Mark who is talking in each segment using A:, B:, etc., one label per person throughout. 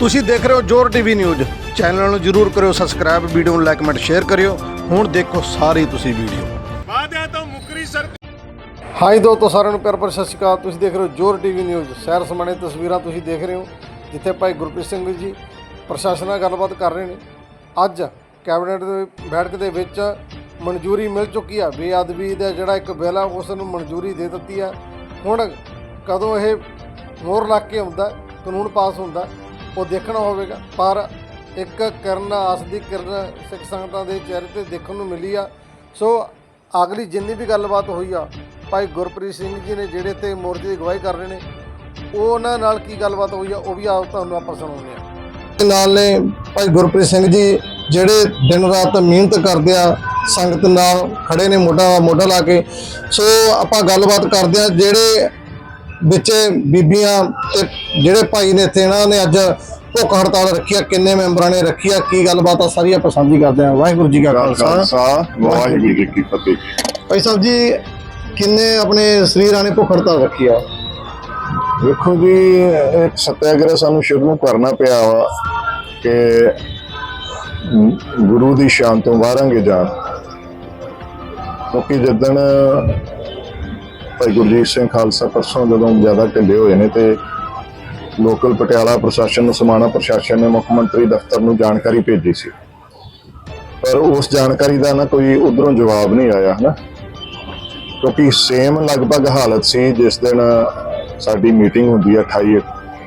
A: ਤੁਸੀਂ ਦੇਖ ਰਹੇ ਹੋ ਜੋਰ ਟੀਵੀ ਨਿਊਜ਼। ਚੈਨਲ ਨੂੰ ਜਰੂਰ ਕਰਿਓ ਸਬਸਕ੍ਰਾਈਬ ਵੀਡੀਓ ਨੂੰ ਲਾਈਕ ਕਮੈਂਟ ਸ਼ੇਅਰ ਕਰਿਓ। ਹੁਣ ਦੇਖੋ ਸਾਰੀ ਤੁਸੀਂ ਵੀਡੀਓ
B: ਵਾਅਦਿਆਂ ਤੋਂ ਮੁੱਕਰੀ ਸਰ
A: ਹਾਈ ਦੋਸਤੋ ਸਾਰਿਆਂ ਨੂੰ ਪਿਆਰ ਭਰੀ ਸਤਿ ਸ਼੍ਰੀ ਅਕਾਲ। ਤੁਸੀਂ ਦੇਖ ਰਹੇ ਹੋ ਜੋਰ ਟੀਵੀ ਨਿਊਜ਼। ਸ਼ਹਿਰ ਸਮਾਣੇ ਤਸਵੀਰਾਂ ਤੁਸੀਂ ਦੇਖ ਰਹੇ ਹੋ ਜਿੱਥੇ ਭਾਈ ਗੁਰਪ੍ਰੀਤ ਸਿੰਘ ਜੀ ਪ੍ਰਸ਼ਾਸਨ ਨਾਲ ਗੱਲਬਾਤ ਕਰ ਰਹੇ ਨੇ। ਅੱਜ ਕੈਬਨਿਟ ਦੇ ਬੈਠਕ ਦੇ ਵਿੱਚ ਮਨਜ਼ੂਰੀ ਮਿਲ ਚੁੱਕੀ ਆ। ਬੇਅਦਬੀ ਦਾ ਜਿਹੜਾ ਇੱਕ ਬਿੱਲ ਆ ਉਸ ਨੂੰ ਮਨਜ਼ੂਰੀ ਦੇ ਦਿੱਤੀ ਆ। ਹੁਣ ਕਦੋਂ ਇਹ ਮੋਹਰ ਲੱਗ ਕੇ ਆਉਂਦਾ ਕਾਨੂੰਨ ਪਾਸ ਹੁੰਦਾ ਉਹ ਦੇਖਣਾ ਹੋਵੇਗਾ। ਪਰ ਇੱਕ ਕਿਰਨ, ਆਸ ਦੀ ਕਿਰਨ ਸਿੱਖ ਸੰਗਤਾਂ ਦੇ ਚਿਹਰੇ ਤੇ ਦੇਖਣ ਨੂੰ ਮਿਲੀ ਆ। ਸੋ ਅਗਲੀ ਜਿੰਨੀ ਵੀ ਗੱਲਬਾਤ ਹੋਈ ਆ, ਭਾਈ ਗੁਰਪ੍ਰੀਤ ਸਿੰਘ ਜੀ ਨੇ ਜਿਹੜੇ ਤੇ ਮੋਰਚੇ ਦੀ ਅਗਵਾਈ ਕਰ ਰਹੇ ਨੇ, ਉਹ ਉਹਨਾਂ ਨਾਲ ਕੀ ਗੱਲਬਾਤ ਹੋਈ ਆ, ਉਹ ਵੀ ਆਪ ਤੁਹਾਨੂੰ ਆਪਾਂ ਸੁਣਾਉਂਦੇ ਆ। ਨਾਲ ਨੇ ਭਾਈ ਗੁਰਪ੍ਰੀਤ ਸਿੰਘ ਜੀ ਜਿਹੜੇ ਦਿਨ ਰਾਤ ਮਿਹਨਤ ਕਰਦੇ ਆ, ਸੰਗਤ ਨਾਲ ਖੜੇ ਨੇ ਮੋਢਾ ਮੋਢਾ ਲਾ ਕੇ। ਸੋ ਆਪਾਂ ਗੱਲਬਾਤ ਕਰਦੇ ਆ, ਜਿਹੜੇ ਵਿੱਚ ਬੀਬੀਆਂ ਤੇ ਜਿਹੜੇ ਭਾਈ ਨੇ ਇੱਥੇ ਇਹਨਾਂ ਨੇ ਅੱਜ ਭੁੱਖ ਹੜਤਾਲ ਰੱਖੀ ਆ ਕਿੰਨੇ ਮੈਂਬਰਾਂ ਨੇ ਰੱਖੀ ਆ ਕੀ ਗੱਲਬਾਤ ਆ ਸਾਰੀ ਆਪਾਂ ਸਾਂਝੀ ਕਰਦੇ ਆ ਵਾਹਿਗੁਰੂ ਜੀ ਕਾ ਖਾਲਸਾ।
B: ਖਾਲਸਾ ਵਾਹਿਗੁਰੂ ਜੀ ਕੀ ਫਤਿਹ।
A: ਭਾਈ ਸਾਹਿਬ ਜੀ ਕਿੰਨੇ ਆਪਣੇ ਸਰੀਰਾਂ ਨੇ ਭੁੱਖ ਹੜਤਾਲ ਰੱਖੀ ਆ?
B: ਵੇਖੋ ਜੀ ਇੱਕ ਸਤਿਆਗ੍ਰਹਿ ਸਾਨੂੰ ਸ਼ੁਰੂ ਕਰਨਾ ਪਿਆ ਵਾ ਕਿ ਗੁਰੂ ਦੀ ਸ਼ਾਨ ਤੋਂ ਵਾਰਾਂਗੇ ਜਾਣ। ਕਿਉਂਕਿ ਜਦੋਂ ਭਾਈ ਗੁਰਜੀਤ ਸਿੰਘ ਖਾਲਸਾ, ਪਰਸੋਂ ਜਦੋਂ ਜ਼ਿਆਦਾ ਢਿੱਲੇ ਹੋਏ ਨੇ ਤੇ ਲੋਕਲ ਪਟਿਆਲਾ ਪ੍ਰਸ਼ਾਸਨ ਸਮਾਣਾ ਪ੍ਰਸ਼ਾਸਨ ਨੇ ਮੁੱਖ ਮੰਤਰੀ ਦਫ਼ਤਰ ਨੂੰ ਜਾਣਕਾਰੀ ਭੇਜੀ ਸੀ। ਪਰ ਉਸ ਜਾਣਕਾਰੀ ਦਾ ਨਾ ਕੋਈ ਉਧਰੋਂ ਜਵਾਬ ਨਹੀਂ ਆਇਆ, ਹਨਾ? ਕਿਉਂਕਿ ਸੇਮ ਲਗਭਗ ਹਾਲਤ ਸੀ ਜਿਸ ਦਿਨ ਸਾਡੀ ਮੀਟਿੰਗ ਹੁੰਦੀ ਹੈ 28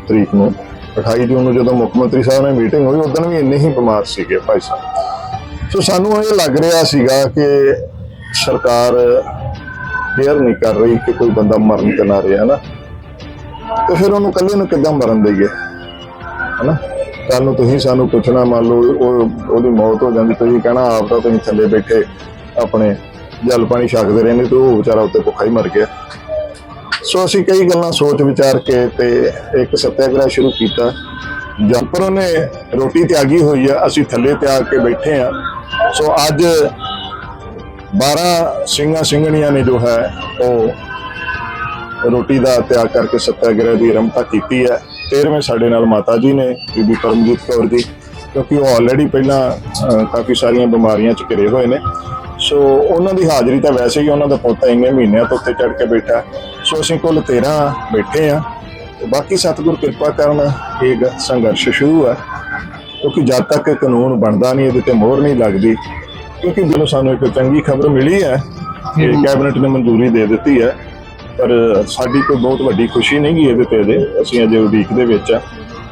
B: ਤਰੀਕ ਨੂੰ। 28 ਜੂਨ ਨੂੰ ਜਦੋਂ ਮੁੱਖ ਮੰਤਰੀ ਸਾਹਿਬ ਨੇ ਮੀਟਿੰਗ ਹੋਈ ਉਦੋਂ ਵੀ ਇੰਨੇ ਹੀ ਬਿਮਾਰ ਸੀਗੇ ਭਾਈ ਸਾਹਿਬ। ਸੋ ਸਾਨੂੰ ਇਹ ਲੱਗ ਰਿਹਾ ਸੀਗਾ ਕਿ ਸਰਕਾਰ ਕੇਅਰ ਨਹੀਂ ਕਰ ਰਹੀ ਕਿ ਕੋਈ ਬੰਦਾ ਮਰਨ ਤੇ ਨਾ ਨਾ ਤੇ ਫਿਰ ਉਹਨੂੰ ਇਕੱਲੇ ਨੂੰ ਕਿੱਦਾਂ ਮਰਨ ਦੇਈਏ? ਹਨਾ? ਕੱਲ ਨੂੰ ਤੁਸੀਂ ਸਾਨੂੰ ਪੁੱਛਣਾ, ਮੰਨ ਲਓ ਉਹ, ਉਹਦੀ ਮੌਤ ਹੋ ਜਾਂਦੀ, ਤੁਸੀਂ ਕਹਿਣਾ ਆਪ ਤਾਂ ਤੁਸੀਂ ਥੱਲੇ ਬੈਠੇ ਆਪਣੇ ਜਲ ਪਾਣੀ ਛਕਦੇ ਰਹਿੰਦੇ ਤੇ ਉਹ ਵਿਚਾਰਾ ਉੱਤੇ ਭੁੱਖਾ ਹੀ ਮਰ ਗਿਆ। ਸੋ ਅਸੀਂ ਕਈ ਗੱਲਾਂ ਸੋਚ ਵਿਚਾਰ ਕੇ ਤੇ ਇੱਕ ਸਤਿਆਗ੍ਰਹਿ ਸ਼ੁਰੂ ਕੀਤਾ, ਜਦ ਪਰ ਉਹਨੇ ਰੋਟੀ ਤਿਆਗੀ ਹੋਈ ਆ, ਅਸੀਂ ਥੱਲੇ ਤਿਆਗ ਕੇ ਬੈਠੇ ਆ। ਸੋ ਅੱਜ 12 ਸਿੰਘਾਂ ਸਿੰਘਣੀਆਂ ਨੇ ਜੋ ਹੈ, ਉਹ ਰੋਟੀ ਦਾ ਤਿਆਗ ਕਰਕੇ ਸਤਿਆਗ੍ਰਹਿ ਦੀ ਰਮਤਾ ਕੀਤੀ ਹੈ। 13ਵੇਂ ਸਾਡੇ ਨਾਲ ਮਾਤਾ ਜੀ ਨੇ, ਬੀਬੀ ਪਰਮਜੀਤ ਕੌਰ ਜੀ, ਕਿਉਂਕਿ ਉਹ ਆਲਰੇਡੀ ਪਹਿਲਾਂ ਕਾਫੀ ਸਾਰੀਆਂ ਬਿਮਾਰੀਆਂ ਚ ਘਿਰੇ ਹੋਏ ਨੇ। ਸੋ ਉਹਨਾਂ ਦੀ ਹਾਜ਼ਰੀ ਤਾਂ ਵੈਸੇ ਹੀ ਉਹਨਾਂ ਦਾ ਪੋਤਾ ਇੰਨੇ ਮਹੀਨਿਆਂ ਤੋਂ ਉੱਤੇ ਚੜ ਕੇ ਬੈਠਾ ਸੋ ਅਸੀਂ ਕੁੱਲ 13 ਬੈਠੇ ਆ ਬਾਕੀ ਸਤਿਗੁਰ ਕਿਰਪਾ ਕਰਨ, ਇਹ ਸੰਘਰਸ਼ ਸ਼ੁਰੂ ਹੈ। ਕਿਉਂਕਿ ਜਦ ਤੱਕ ਕਾਨੂੰਨ ਬਣਦਾ ਨਹੀਂ, ਇਹਦੇ ਤੇ ਮੋਹਰ ਨਹੀਂ ਲੱਗਦੀ। ਕਿਉਂਕਿ ਜਦੋਂ ਸਾਨੂੰ ਇੱਕ ਚੰਗੀ ਖਬਰ ਮਿਲੀ ਹੈ ਕਿ ਕੈਬਨਿਟ ਨੇ ਮਨਜ਼ੂਰੀ ਦੇ ਦਿੱਤੀ ਹੈ ਪਰ ਸਾਡੀ ਕੋਈ ਬਹੁਤ ਵੱਡੀ ਖੁਸ਼ੀ ਨਹੀਂ ਇਹਦੇ ਤੇ ਅਸੀਂ ਅਜੇ ਉਡੀਕ ਦੇ ਵਿੱਚ ਆ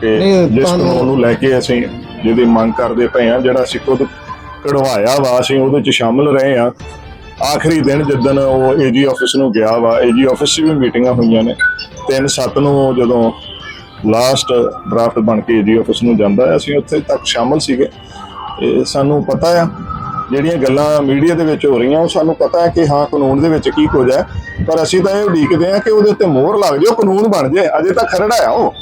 B: ਕਿ ਜਿਸ ਕਾਨੂੰਨ ਨੂੰ ਲੈ ਕੇ ਅਸੀਂ ਜਿਹਦੀ ਮੰਗ ਕਰਦੇ ਪਏ ਆ ਜਿਹੜਾ ਅਸੀਂ ਖੁਦ ਕਢਵਾਇਆ ਵਾ ਅਸੀਂ ਉਹਦੇ ਚ ਸ਼ਾਮਲ ਰਹੇ ਆ ਆਖਰੀ ਦਿਨ ਜਿੱਦਣ ਉਹ ਏਜੀ ਆਫਿਸ ਨੂੰ ਗਿਆ ਵਾ ਏਜੀ ਆਫਿਸ 'ਚ ਵੀ ਮੀਟਿੰਗਾਂ ਹੋਈਆਂ ਨੇ। 3-7 ਨੂੰ ਜਦੋਂ ਲਾਸਟ ਡਰਾਫਟ ਬਣ ਕੇ ਏਜੀ ਆਫਿਸ ਨੂੰ ਜਾਂਦਾ ਅਸੀਂ ਉੱਥੇ ਤੱਕ ਸ਼ਾਮਲ ਸੀਗੇ। ਇਹ ਸਾਨੂੰ ਪਤਾ ਆ ਜਿਹੜੀਆਂ ਗੱਲਾਂ ਮੀਡੀਆ ਦੇ ਵਿੱਚ ਹੋ ਰਹੀਆਂ ਉਹ ਸਾਨੂੰ ਪਤਾ ਹੈ ਕਿ ਹਾਂ ਕਾਨੂੰਨ ਦੇ ਵਿੱਚ ਕੀ ਕੁਝ ਹੈ। ਪਰ ਅਸੀਂ ਤਾਂ ਇਹ ਉਡੀਕਦੇ ਆ ਕਿ ਉਹਦੇ ਉੱਤੇ ਮੋਹਰ ਲੱਗ ਜਾਏ ਉਹ ਕਾਨੂੰਨ ਬਣ ਜਾਏ। ਅਜੇ ਤਾਂ ਖਰੜਾ ਆ ਉਹ।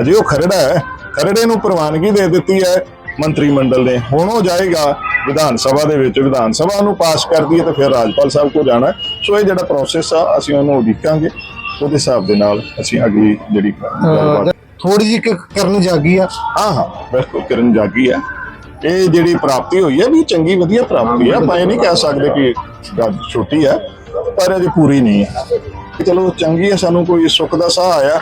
B: ਅਜੇ ਉਹ ਖਰੜਾ ਹੈ। ਖਰੜੇ ਨੂੰ ਪ੍ਰਵਾਨਗੀ ਦੇ ਦਿੱਤੀ ਹੈ ਮੰਤਰੀ ਮੰਡਲ ਨੇ। ਹੁਣ ਉਹ ਜਾਏਗਾ ਵਿਧਾਨ ਸਭਾ ਦੇ ਵਿੱਚ। ਵਿਧਾਨ ਸਭਾ ਨੂੰ ਪਾਸ ਕਰਦੀ ਹੈ ਤੇ ਫਿਰ ਰਾਜਪਾਲ ਸਾਹਿਬ ਕੋ ਜਾਣਾ ਹੈ। ਸੋ ਇਹ ਜਿਹੜਾ ਪ੍ਰੋਸੈਸ ਆ ਅਸੀਂ ਉਹਨੂੰ ਉਡੀਕਾਂਗੇ। ਉਹਦੇ ਹਿਸਾਬ ਦੇ ਨਾਲ ਅਸੀਂ ਅਗਲੀ ਜਿਹੜੀ
A: ਥੋੜੀ ਜਿਹੀ ਕਰਨ ਜਾਗੀ ਆ।
B: ਹਾਂ ਹਾਂ ਬਿਲਕੁਲ ਕਿਰਨ ਜਾਗੀ ਹੈ। ਇਹ ਜਿਹੜੀ ਪ੍ਰਾਪਤੀ ਹੋਈ ਹੈ ਵੀ ਚੰਗੀ ਵਧੀਆ ਪ੍ਰਾਪਤੀ ਹੈ। ਆਪਾਂ ਇਹ ਨਹੀਂ ਕਹਿ ਸਕਦੇ ਕਿ ਗੱਲ ਛੋਟੀ ਹੈ ਪਰ ਅਜੇ ਪੂਰੀ ਨਹੀਂ ਹੈ। ਚਲੋ ਚੰਗੀ ਹੈ ਸਾਨੂੰ ਕੋਈ ਸੁੱਖ ਦਾ ਸਾਹ ਆਇਆ।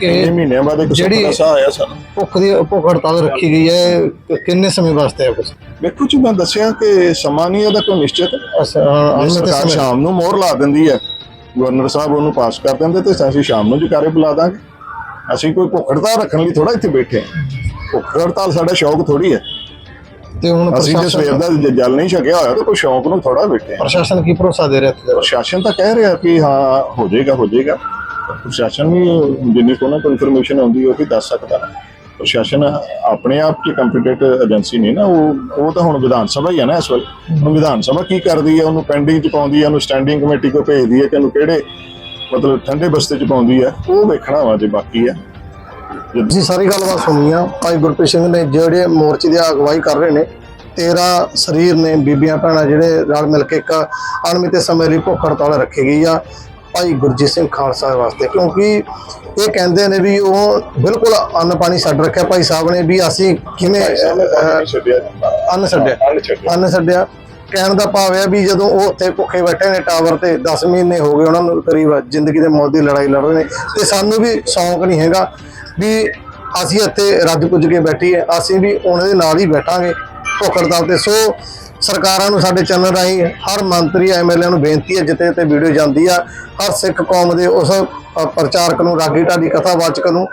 A: ਕਿ
B: ਇਹ ਮਹੀਨਿਆਂ ਬਾਅਦ ਇੱਕ ਸੁੱਖ ਦਾ ਸਾਹ ਆਇਆ ਸਾਨੂੰ।
A: ਭੁੱਖ ਦੀ ਭੁੱਖ ਹੜਤਾਲ ਰੱਖੀ ਗਈ ਹੈ ਕਿੰਨੇ ਸਮੇਂ ਵਾਸਤੇ ਹੈ ਕੁਝ
B: ਵੇਖੋ ਜੀ ਮੈਂ ਦੱਸਿਆ ਕਿ ਸਮਾਂ ਨਹੀਂ ਇਹਦਾ ਕੋਈ ਨਿਸ਼ਚਿਤ। ਸਰਕਾਰ ਸ਼ਾਮ। ਨੂੰ ਮੋਹਰ ਲਾ ਦਿੰਦੀ ਹੈ। ਗਵਰਨਰ ਸਾਹਿਬ ਉਹਨੂੰ ਪਾਸ ਕਰ ਦਿੰਦੇ ਤੇ ਅਸੀਂ ਸ਼ਾਮ ਨੂੰ ਜਕਾਰੇ ਬੁਲਾ ਦਾਂਗੇ। ਅਸੀਂ ਕੋਈ ਭੁੱਖ ਹੜਤਾਲ ਰੱਖਣ ਲਈ ਥੋੜਾ ਇੱਥੇ ਬੈਠੇ ਹਾਂ। ਭੁੱਖ ਹੜਤਾਲ ਸਾਡਾ ਸ਼ੌਕ ਥੋੜੀ ਹੈ।
A: ਤੇ ਹੁਣ
B: ਅਸੀਂ ਜੇ ਸਵੇਰ ਦਾ ਜ- ਜਲ ਨਹੀਂ ਛਕਿਆ ਹੋਇਆ ਤਾਂ ਕੋਈ ਸ਼ੌਕ ਨੂੰ ਥੋੜਾ ਬੈਠੇ
A: ਪ੍ਰਸ਼ਾਸਨ ਕੀ ਭਰੋਸਾ ਦੇ ਰਿਹਾ
B: ਪ੍ਰਸ਼ਾਸਨ ਤਾਂ ਕਹਿ ਰਿਹਾ ਕਿ ਹਾਂ ਹੋ ਜਾਏਗਾ ਹੋ ਜਾਏਗਾ। ਪ੍ਰਸ਼ਾਸਨ ਵੀ ਜਿੰਨੀ ਕੋਲ ਨਾ ਇਨਫੋਰਮੇਸ਼ਨ ਆਉਂਦੀ ਹੈ ਉਹ ਵੀ ਦੱਸ ਸਕਦਾ। ਪ੍ਰਸ਼ਾਸਨ ਆਪਣੇ ਆਪ ਕੀ ਕੰਪੀਟੈਂਟ ਏਜੰਸੀ ਨਹੀਂ ਨਾ ਉਹ ਉਹ ਤਾਂ ਹੁਣ ਵਿਧਾਨ ਸਭਾ ਹੀ ਹੈ ਨਾ ਇਸ ਵੇਲੇ। ਹੁਣ ਵਿਧਾਨ ਸਭਾ ਕੀ ਕਰਦੀ ਹੈ? ਉਹਨੂੰ ਪੈਂਡਿੰਗ ਚ ਪਾਉਂਦੀ ਹੈ ਉਹਨੂੰ ਸਟੈਂਡਿੰਗ ਕਮੇਟੀ ਕੋ ਭੇਜਦੀ ਹੈ ਕਿ ਉਹਨੂੰ ਕਿਹੜੇ ਮਤਲਬ ਠੰਡੇ ਬਸਤੇ ਚ ਪਾਉਂਦੀ ਹੈ? ਉਹ ਵੇਖਣਾ ਵਾ ਜੇ ਬਾਕੀ ਹੈ।
A: ਤੁਸੀਂ ਸਾਰੀ ਗੱਲਬਾਤ ਸੁਣੀ ਆ। ਭਾਈ ਗੁਰਪ੍ਰੀਤ ਸਿੰਘ ਨੇ ਜਿਹੜੇ ਮੋਰਚੇ ਦੀ ਅਗਵਾਈ ਕਰ ਰਹੇ ਨੇ 13 ਸਰੀਰ ਨੇ ਬੀਬੀਆਂ ਭੈਣਾਂ ਜਿਹੜੇ ਨਾਲ ਮਿਲ ਕੇ ਇੱਕ ਅਣਮਿੱਥੇ ਸਮੇਂ ਲਈ ਭੁੱਖ ਹੜਤਾਲ ਰੱਖੀ ਗਈ ਆ
C: ਭਾਈ ਗੁਰਜੀਤ ਸਿੰਘ ਖਾਲਸਾ ਵਾਸਤੇ। ਕਿਉਂਕਿ ਇਹ ਕਹਿੰਦੇ ਨੇ ਵੀ ਉਹ ਬਿਲਕੁਲ ਅੰਨ ਪਾਣੀ ਛੱਡ ਰੱਖਿਆ। ਭਾਈ ਸਾਹਿਬ ਨੇ ਵੀ ਅਸੀਂ ਕਿਵੇਂ ਅੰਨ ਛੱਡਿਆ
B: ਅੰਨ ਛੱਡਿਆ।
C: ਕਹਿਣ ਦਾ ਭਾਵ ਹੈ ਵੀ ਜਦੋਂ ਉਹ ਉੱਥੇ ਭੁੱਖੇ ਬੈਠੇ ਨੇ ਟਾਵਰ ਤੇ 10 ਮਹੀਨੇ ਹੋ ਗਏ ਉਹਨਾਂ ਨੂੰ ਕਰੀਬ ਜ਼ਿੰਦਗੀ ਦੇ ਮੌਤ ਦੀ ਲੜਾਈ ਲੜ ਰਹੇ ਨੇ। ਤੇ ਸਾਨੂੰ ਵੀ ਸ਼ੌਂਕ ਨਹੀਂ ਹੈਗਾ ਵੀ ਅਸੀਂ ਇੱਥੇ ਰੱਜ ਪੁੱਜ ਕੇ ਬੈਠੀਏ ਅਸੀਂ ਵੀ ਉਹਨਾਂ ਦੇ ਨਾਲ ਹੀ ਬੈਠਾਂਗੇ ਭੁੱਖ ਹੜਤਾਲ ਤੇ। ਸੋ ਸਰਕਾਰਾਂ ਨੂੰ ਸਾਡੇ ਚੈਨਲ ਰਾਹੀਂ ਹਰ ਮੰਤਰੀ ਐਮਐਲਏ ਨੂੰ ਬੇਨਤੀ ਹੈ, ਜਿੱਥੇ ਜਿੱਥੇ ਵੀਡੀਓ ਜਾਂਦੀ ਆ, ਹਰ ਸਿੱਖ ਕੌਮ ਦੇ ਉਸ ਪ੍ਰਚਾਰਕ ਨੂੰ, ਰਾਗੀ ਢਾਡੀ ਕਥਾਵਾਚਕ ਨੂੰ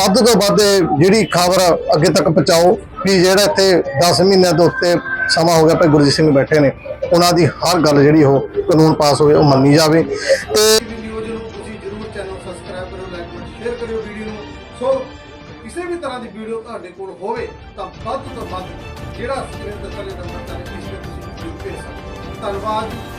C: ਵੱਧ ਤੋਂ ਵੱਧ ਜਿਹੜੀ ਖਬਰ ਅੱਗੇ ਤੱਕ ਪਹੁੰਚਾਓ ਵੀ ਜਿਹੜਾ ਇੱਥੇ 10 ਮਹੀਨਿਆਂ ਦੇ ਉੱਤੇ ਸਮਾਂ ਹੋ ਗਿਆ, ਭਾਈ ਗੁਰਜੀਤ ਸਿੰਘ ਬੈਠੇ ਨੇ, ਉਹਨਾਂ ਦੀ ਹਰ ਗੱਲ ਜਿਹੜੀ ਉਹ ਕਾਨੂੰਨ ਪਾਸ ਹੋਵੇ, ਉਹ ਮੰਨੀ ਜਾਵੇ। ਤੇ
A: ਕਿਸੇ ਵੀ ਤਰ੍ਹਾਂ ਦੀ ਵੀਡੀਓ ਤੁਹਾਡੇ ਕੋਲ ਹੋਵੇ ਤਾਂ ਵੱਧ ਤੋਂ ਵੱਧ ਜਿਹੜਾ ਸਕਰੀਨ ਤੇ ਥੱਲੇ ਨੰਬਰ ਤੇ ਇਸ ਤੁਸੀਂ ਭੇਜ ਸਕਦੇ ਹੋ। ਧੰਨਵਾਦ।